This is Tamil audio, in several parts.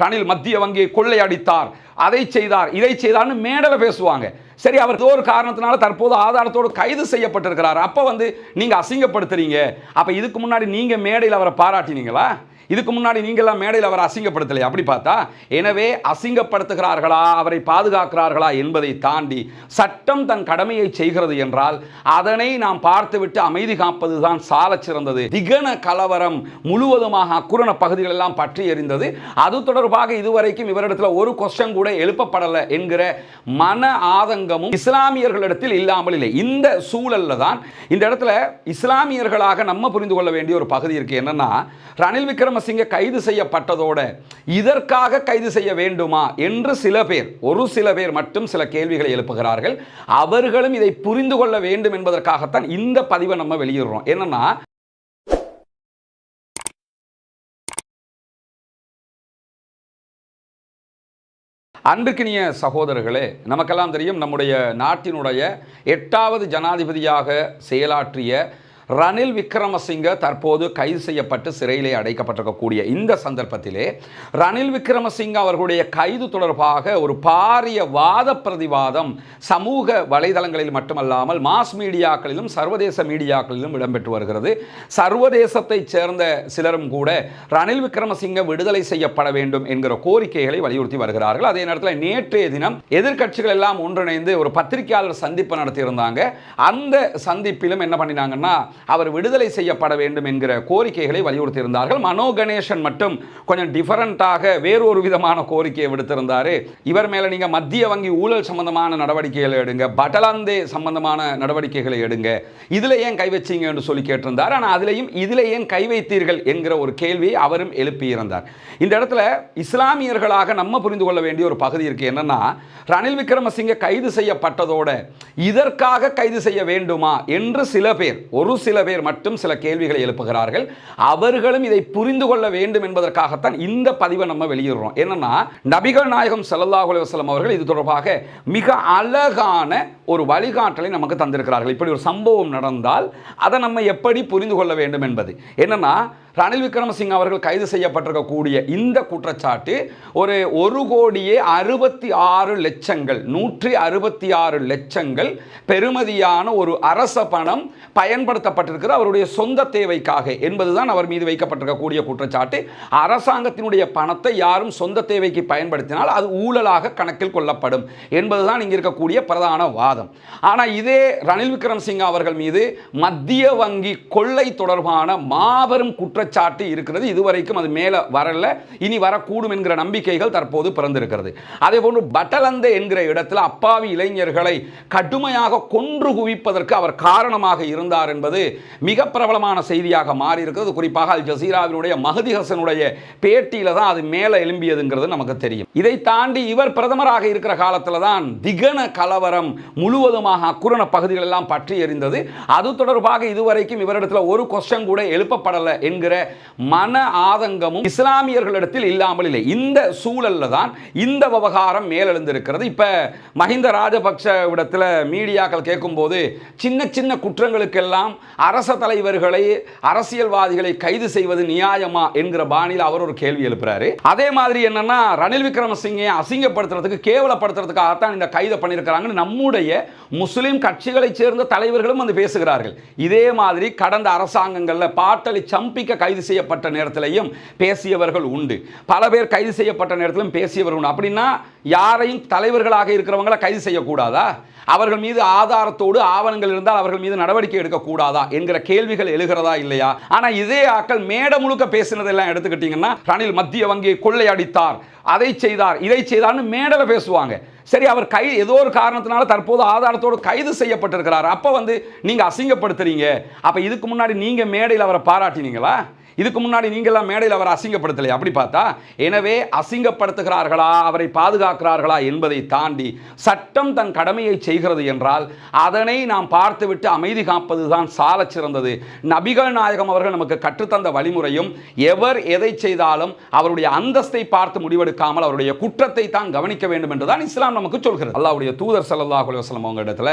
ரணில் மத்திய வங்கியை கொள்ளையடித்தார். அதை செய்தார். இதை செய்தார்னு மேடல பேசுவாங்க. சரி அவர் ஏதோ ஒரு காரணத்தினால தற்போது ஆதாரத்தோடு கைது செய்யப்பட்டிருக்கிறார். அப்போ வந்து நீங்கள் அசிங்கப்படுத்துறீங்க. அப்போ இதுக்கு முன்னாடி நீங்கள் மேடையில் அவரை பாராட்டினீங்களா? இதுக்கு முன்னாடி நீங்கள்லாம் மேடையில் அவரை அசிங்கப்படுத்தலை அப்படி பார்த்தா எனவே அசிங்கப்படுத்துகிறார்களா அவரை பாதுகாக்கிறார்களா என்பதை தாண்டி சட்டம் தன் கடமையை செய்கிறது என்றால் அதனை நாம் பார்த்துவிட்டு அமைதி காப்பது தான் சால சிறந்தது. திகன கலவரம் முழுவதுமாக அக்குரண பகுதிகள் எல்லாம் பற்றி எறிந்தது அது தொடர்பாக இதுவரைக்கும் இவரிடத்தில் ஒரு கொஸ்டன் கூட எழுப்பப்படலை என்கிற மன ஆதங்கமும் இஸ்லாமியர்களிடத்தில் இல்லாமல் இல்லை. இந்த சூழல்ல தான் இந்த இடத்துல இஸ்லாமியர்களாக நம்ம புரிந்து கொள்ள வேண்டிய ஒரு பகுதி இருக்கு. என்னன்னா ரணில் விக்ரமசிங்க கைது செய்யப்பட்டதோட இதற்காக கைது செய்ய வேண்டுமா என்று சில பேர் ஒரு சில பேர் மட்டும் சில கேள்விகளை எழுப்புகிறார்கள். அவர்களும் இதை புரிந்து கொள்ள வேண்டும் என்பதற்காகத்தான் இந்த பதிவை நம்ம வெளியிடுறோம். என்னன்னா அன்றுக்கினிய சகோதரர்களே நமக்கெல்லாம் தெரியும் நம்முடைய நாட்டினுடைய எட்டாவது ஜனாதிபதியாக செயலாற்றிய ரணில் விக்ரமசிங்க தற்போது கைது செய்யப்பட்டு சிறையிலே அடைக்கப்பட்டிருக்கக்கூடிய இந்த சந்தர்ப்பத்திலே ரணில் விக்ரமசிங்க அவர்களுடைய கைது தொடர்பாக ஒரு பாரிய வாத பிரதிவாதம் சமூக வலைதளங்களில் மட்டுமல்லாமல் மாஸ் மீடியாக்களிலும் சர்வதேச மீடியாக்களிலும் இடம்பெற்று வருகிறது. சர்வதேசத்தைச் சேர்ந்த சிலரும் கூட ரணில் விக்ரமசிங்க விடுதலை செய்யப்பட வேண்டும் என்கிற கோரிக்கைகளை வலியுறுத்தி வருகிறார்கள். அதே நேரத்தில் நேற்றைய தினம் எதிர்க்கட்சிகள் எல்லாம் ஒன்றிணைந்து ஒரு பத்திரிகையாளர் சந்திப்பு நடத்தியிருந்தாங்க. அந்த சந்திப்பிலும் என்ன பண்ணினாங்கன்னா அவர் விடுதலை செய்யப்பட வேண்டும் என்கிற கோரிக்கைகளை வலியுறுத்தியிருந்தார்கள். மனோ கணேசன் மட்டும் கொஞ்சம் டிஃபரண்டாக வேறொரு விதமான கோரிக்கையை விடுத்திருந்தார். இவர் மேலே நீங்கள் மத்திய வங்கி ஊழல் சம்பந்தமான நடவடிக்கைகளை எடுங்க பட்டலாந்தே சம்பந்தமான நடவடிக்கைகளை எடுங்க. இதில் ஏன் கை வச்சிங்க என்று சொல்லி கேட்டிருந்தார். ஆனால் அதிலையும் இதில் ஏன் கை வைத்தீர்கள் என்கிற ஒரு கேள்வியை அவரும் எழுப்பியிருந்தார். இந்த இடத்துல இஸ்லாமியர்களாக நம்ம புரிந்து கொள்ள வேண்டிய ஒரு பகுதி இருக்குது என்னென்னா ரணில் விக்ரமசிங்க கைது செய்யப்பட்டதோட இதற்காக கைது செய்ய வேண்டுமா என்று சில பேர் ஒரு சில பேர் மட்டும் சில கேள்விகளை எழுப்புகிறார்கள். அவர்களும் இதை புரிந்து கொள்ள வேண்டும் என்பதற்காகத்தான் இந்த பதிவை நம்ம வெளியிடுறோம். என்னன்னா நபிகள் நாயகம் ஸல்லல்லாஹு அலைஹி அவர்கள் இது தொடர்பாக மிக அழகான ஒரு வழிகாட்டலை நமக்கு தந்திருக்கிறார்கள். இப்படி ஒரு சம்பவம் நடந்தால் அதை நம்ம எப்படி புரிந்து கொள்ள வேண்டும் என்பது. என்னன்னா ரணில் விக்ரமசிங் அவர்கள் கைது செய்யப்பட்டிருக்கக்கூடிய இந்த குற்றச்சாட்டு ஒரு ஒரு கோடியே அறுபத்தி ஆறு லட்சங்கள் நூற்றி அறுபத்தி ஆறு லட்சங்கள் பெறுமதியான ஒரு அரச பணம் பயன்படுத்தப்பட்டிருக்கிற அவருடைய சொந்த தேவைக்காக என்பதுதான் அவர் மீது வைக்கப்பட்டிருக்கக்கூடிய குற்றச்சாட்டு. அரசாங்கத்தினுடைய பணத்தை யாரும் சொந்த தேவைக்கு பயன்படுத்தினால் அது ஊழலாக கணக்கில் கொள்ளப்படும் என்பதுதான் இங்கே இருக்கக்கூடிய பிரதான வாதம். ஆனால் இதே ரணில் விக்ரமசிங்க அவர்கள் மீது மத்திய வங்கி கொள்ளை தொடர்பான மாபெரும் குற்ற குற்றச்சாட்டு இருக்கிறது. இதுவரைக்கும் அது மேலே வரல. இனி வரக்கூடும் என்கிற நம்பிக்கைகள் தற்போது பிறந்திருக்கிறது. அதே போன்று பட்டலந்தே என்கிற இடத்தில் அப்பாவி இளைஞர்களை கடுமையாக கொன்று குவிப்பதற்கு அவர் காரணமாக இருந்தார் என்பது மிக பிரபலமான செய்தியாக மாறி இருக்கிறது குறிப்பாக அல் ஜசீராவினுடைய மஹதி ஹசனுடைய பேட்டியில தான் அது மேலே எழும்பியதுங்கிறது நமக்கு தெரியும். இதை தாண்டி இவர் பிரதமராக இருக்கிற காலத்தில் தான் திகன கலவரம் முழுவதுமாக அக்குரண பகுதிகள் எல்லாம் பற்றி எறிந்தது அது தொடர்பாக இதுவரைக்கும் இவரிடத்தில் ஒரு கொஸ்டன் கூட எழுப்பப்படலை என்கிற மன ஆதங்கமும் இஸ்லாமியர்களிடத்தில் இல்லாமல் இல்லை. இந்த சூழலில் தான் இந்த விவகாரம் மேலெழுந்திருக்கிறது. இப்போ மஹிந்த ராஜபக்ஷ இடத்துல மீடியாக்கள் கேட்கும்போது சின்ன சின்ன குற்றங்களுக்கெல்லாம் அரச தலைவர்களை அரசியல்வாதிகளை கைது செய்வது நியாயமா என்கிற பாணியில் அவர் ஒரு கேள்வி எழுப்புறாரு. அதே மாதிரி என்னன்னா ரணில் விக்ரமசிங்கை அசிங்கப்படுத்துறதுக்கு கேவலப்படுத்துறதுக்காகத்தான் இந்த கைது பண்ணியிருக்கிறாங்கன்னு நம்முடைய முஸ்லிம் கட்சிகளைச் சேர்ந்த தலைவர்களும் வந்து பேசுகிறார்கள். இதே மாதிரி கடந்த அரசாங்கங்களில் பாட்டளி சம்பிக்க கைது செய்யப்பட்ட நேரத்திலையும் பேசியவர்கள் உண்டு. பல பேர் கைது செய்யப்பட்ட நேரத்திலும் பேசியவர்கள் உண்டு. அப்படின்னா யாரையும் தலைவர்களாக இருக்கிறவங்களை கைது செய்யக்கூடாதா? அவர்கள் மீது ஆதாரத்தோடு ஆவணங்கள் இருந்தால் அவர்கள் மீது நடவடிக்கை எடுக்கக்கூடாதா என்கிற கேள்விகள் எழுகிறதா இல்லையா? ஆனால் இதே ஆக்கள் மேடை முழுக்க பேசினதெல்லாம் எடுத்துக்கிட்டீங்கன்னா ரணில் மத்திய வங்கியை கொள்ளையடித்தார் அதை செய்தார் இதை செய்தார்னு மேடல பேசுவாங்க. சரி அவர் கை ஏதோ ஒரு காரணத்தினால தற்போது ஆதாரத்தோடு கைது செய்யப்பட்டிருக்கிறார். அப்போ வந்து நீங்கள் அசிங்கப்படுத்துறீங்க. அப்போ இதுக்கு முன்னாடி நீங்கள் மேடையில் அவரை பாராட்டினீங்களா? இதுக்கு முன்னாடி நீங்கள்லாம் மேடையில் அவரை அசிங்கப்படுத்தலை அப்படி பார்த்தா எனவே அசிங்கப்படுத்துகிறார்களா அவரை பாதுகாக்கிறார்களா என்பதை தாண்டி சட்டம் தன் கடமையை செய்கிறது என்றால் அதனை நாம் பார்த்துவிட்டு அமைதி காப்பது தான் சால சிறந்தது. நபிகள் நாயகம் அவர்கள் நமக்கு கற்றுத்தந்த வழிமுறையும் எவர் எதை செய்தாலும் அவருடைய அந்தஸ்தை பார்த்து முடிவெடுக்காமல் அவருடைய குற்றத்தை தான் கவனிக்க வேண்டும் என்றுதான் இஸ்லாம் நமக்கு சொல்கிறது. அல்லாவுடைய தூதர் ஸல்லல்லாஹு அலைஹி அவங்க இடத்துல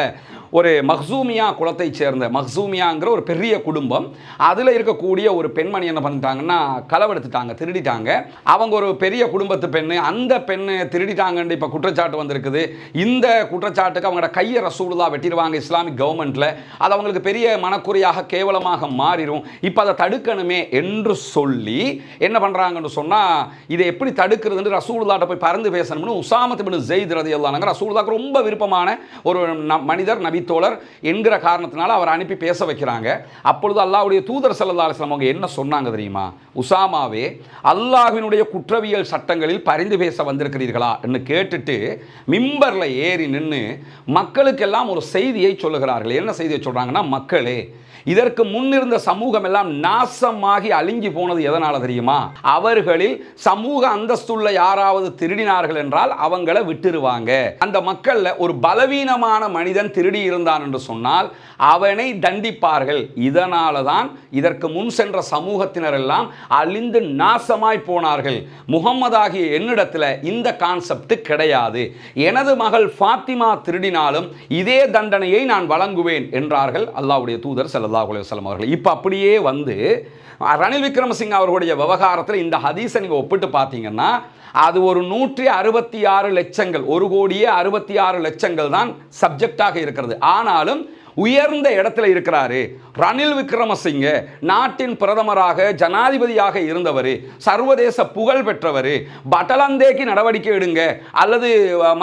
ஒரு மஹ்சூமியா குலத்தைச் சேர்ந்த மஹ்சூமியாங்கிற ஒரு பெரிய குடும்பம் அதில் இருக்கக்கூடிய ஒரு பெண்மணி என்ன பண்ணிட்டாங்கன்னா களவெடுத்துட்டாங்க திருடிட்டாங்க. அவங்க ஒரு பெரிய குடும்பத்து பெண் அந்த பெண்ணு திருடிட்டாங்கன்னு இப்போ குற்றச்சாட்டு வந்திருக்குது. இந்த குற்றச்சாட்டுக்கு அவங்களோட கையை ரசூலுல்லா வெட்டிடுவாங்க இஸ்லாமிக் கவர்மெண்ட்டில் அது அவங்களுக்கு பெரிய மனக்குறையாக கேவலமாக மாறிடும் இப்போ அதை தடுக்கணுமே என்று சொல்லி என்ன பண்ணுறாங்கன்னு சொன்னால் இதை எப்படி தடுக்கிறதுன்னு ரசூலுல்லாட்ட போய் பறந்து பேசணும்னு உசாமத்து பின் ஜெயித் ரதி அல்லாங்க ரசூலுல்லாக்கு ரொம்ப விருப்பமான ஒரு மனிதர் நபித்தோழர் என்கிற காரணத்தினால அவர் அனுப்பி பேச வைக்கிறாங்க. அப்பொழுது அல்லாவுடைய தூதர் ஸல்லல்லாஹு அவங்க என்ன சொன்னாங்க தெரியுமா? உசாமாவே அல்லாஹினுடைய குற்றவியல் சட்டங்களில் பரிந்து பேச வந்திருக்கிறீர்களா? என்று கேட்டுட்டு மிம்பர்ல ஏறி நின்று மக்களுக்கெல்லாம் ஒரு செய்தியை சொல்லுகிறார்கள். என்ன செய்தியை சொல்கிறாங்கன்னா மக்களே இதற்கு முன்னிருந்த சமூகம் எல்லாம் நாசமாகி அழிஞ்சி போனது எதனால தெரியுமா? அவர்களில் சமூக அந்தஸ்துள்ள யாராவது திருடினார்கள் என்றால் அவங்கள விட்டுருவாங்க. அந்த மக்கள்ல ஒரு பலவீனமான மனிதன் திருடி இருந்தான் என்று சொன்னால் அவனை தண்டிப்பார்கள். இதனால தான் இதற்கு முன் சென்ற சமூகத்தினர் எல்லாம் அழிந்து நாசமாய் போனார்கள். முகம்மதாகிய என்னிடத்துல இந்த கான்செப்ட் கிடையாது. எனது மகள் ஃபாத்திமா திருடினாலும் இதே தண்டனையை நான் வழங்குவேன் என்றார்கள் அல்லாவுடைய தூதர் ஸல்லல்லாஹு அலைஹி அவர்கள். இப்போ அப்படியே வந்து ரணில் விக்ரமசிங்க அவர்களுடைய விவகாரத்தில் இந்த ஹதீஸை நீங்கள் ஒப்பிட்டு பார்த்தீங்கன்னா அது ஒரு நூற்றி அறுபத்தி ஆறு லட்சங்கள் ஒரு கோடியே அறுபத்தி ஆறு லட்சங்கள் தான் சப்ஜெக்டாக இருக்கிறது. ஆனாலும் உயர்ந்த இடத்துல இருக்கிறாரு. ரணில் விக்ரமசிங்க நாட்டின் பிரதமராக ஜனாதிபதியாக இருந்தவர் சர்வதேச புகழ் பெற்றவர். பட்டலந்தேக்கு நடவடிக்கை எடுங்க அல்லது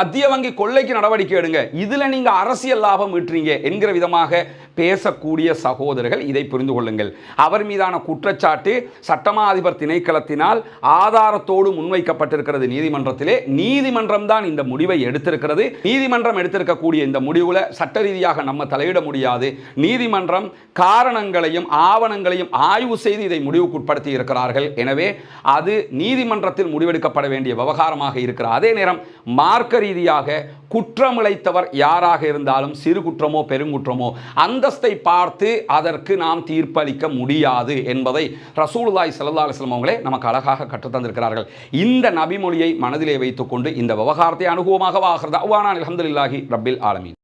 மத்திய வங்கி கொள்ளைக்கு நடவடிக்கை எடுங்க. இதில் நீங்கள் அரசியல் லாபம் ஈட்டுறீங்க என்கிற விதமாக பேசக்கூடிய சகோதரர்கள் இதை புரிந்து கொள்ளுங்கள். அவர் மீதான குற்றச்சாட்டு சட்டமாதிபர் திணைக்களத்தினால் ஆதாரத்தோடு முன்வைக்கப்பட்டிருக்கிறது. நீதிமன்றத்திலே நீதிமன்றம் தான் இந்த முடிவை எடுத்திருக்கிறது. நீதிமன்றம் எடுத்திருக்கக்கூடிய இந்த முடிவில் சட்ட ரீதியாக நம்ம தலையிட முடியாது. நீதிமன்றம் காரணங்களையும் ஆவணங்களையும் ஆய்வு செய்து இதை முடிவுக்குட்படுத்தி இருக்கிறார்கள். எனவே அது நீதிமன்றத்தில் முடிவெடுக்கப்பட வேண்டிய விவகாரமாக இருக்கிறார் அதே நேரம் மார்க்க ரீதியாக குற்றமிழைத்தவர் யாராக இருந்தாலும் சிறு குற்றமோ பெருங்குற்றமோ அந்த அந்தஸ்தை பார்த்து அதற்கு நாம் தீர்ப்பளிக்க முடியாது என்பதை ரசூலுல்லாய் சல்லா அலைஹி அவங்களே நமக்கு அழகாக கற்றுத்தந்திருக்கிறார்கள் இந்த நபிமொழியை மனதிலே வைத்துக்கொண்டு இந்த விவகாரத்தை அனுபவமாக வாகிறது அவ்வானான் அலமதுல்லாஹி ரப்பில் ஆலமீன்.